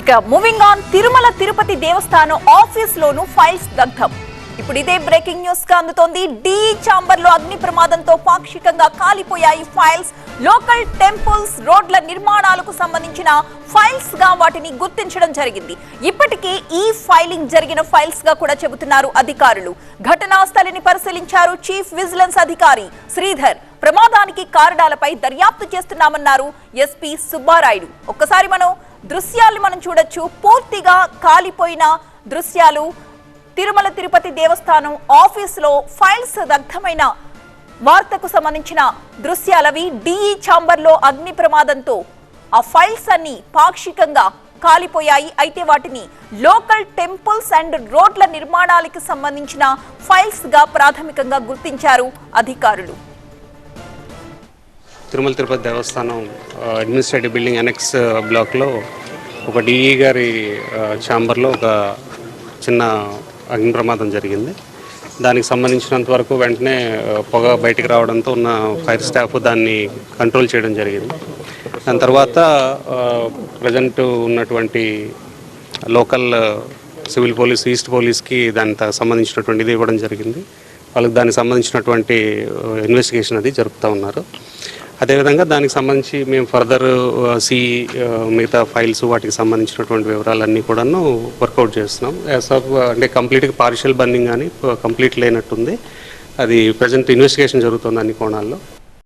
ఇక moving on Tirumala Tirupati Devasthanam office loan files దగ్ధం. ఇప్పుడు ఇదే బ్రేకింగ్ న్యూస్గా అందుతోంది. డి చాంబర్లో అగ్ని ప్రమాదంతో పాక్షికంగా కాలిపోయాయి ఫైల్స్. లోకల్ టెంపుల్స్ రోడ్ల నిర్మాణాలకు సంబంధించిన ఫైల్స్గా వాటిని గుర్తించడం జరిగింది. ఇప్పటికే ఈ ఫైలింగ్ జరిగిన ఫైల్స్గా కూడా చెబుతున్నారు అధికారులు. ఘటనా స్థలిని పరిశీలించారు చీఫ్ విజిలెన్స్ అధికారి శ్రీధర్. ప్రమాదానికి కారణాలపై దర్యాప్తు చేస్తున్నామన్నారు ఎస్పీ సుబ్బారాయుడు. ఒక్కసారి మనం దృశ్యాలు మనం చూడొచ్చు. పూర్తిగా కాలిపోయిన దృశ్యాలు. తిరుమల తిరుపతి దేవస్థానం ఆఫీసులో ఫైల్స్ దగ్ధమైన వార్తకు సంబంధించిన దృశ్యాలవి డిఈ ఛాంబర్లో అగ్ని ప్రమాదంతో ఆ ఫైల్స్ అన్ని పాక్షికంగా కాలిపోయాయి. అయితే వాటిని లోకల్ టెంపుల్స్ అండ్ రోడ్ల నిర్మాణాలకు సంబంధించిన ఫైల్స్గా ప్రాథమికంగా గుర్తించారు అధికారులు. తిరుమల తిరుపతి దేవస్థానం అడ్మినిస్ట్రేటివ్ బిల్డింగ్ ఎనెక్స్ బ్లాక్లో ఒక డిఈ గారి ఛాంబర్లో ఒక చిన్న అగ్ని ప్రమాదం జరిగింది. దానికి సంబంధించినంత వరకు వెంటనే పొగ బయటికి రావడంతో ఉన్న ఫైర్ స్టాఫ్ దాన్ని కంట్రోల్ చేయడం జరిగింది. దాని తర్వాత ప్రజెంట్ ఉన్నటువంటి లోకల్ సివిల్ పోలీస్ ఈస్ట్ పోలీస్కి దానికి సంబంధించినటువంటి ఇది ఇవ్వడం జరిగింది. వాళ్ళకి దానికి సంబంధించినటువంటి ఇన్వెస్టిగేషన్ అది జరుపుతూ ఉన్నారు. అదేవిధంగా దానికి సంబంధించి మేము ఫర్దర్ సి uh, uh, మిగతా ఫైల్స్ వాటికి సంబంధించినటువంటి వివరాలన్నీ కూడాను వర్కౌట్ చేస్తున్నాం. యాజ్ ఆఫ్ uh, అంటే కంప్లీట్గా పార్షియల్ బర్నింగ్ కానీ కంప్లీట్ లేనట్టుంది. అది ప్రజెంట్ ఇన్వెస్టిగేషన్ జరుగుతుంది అన్ని కోణాల్లో.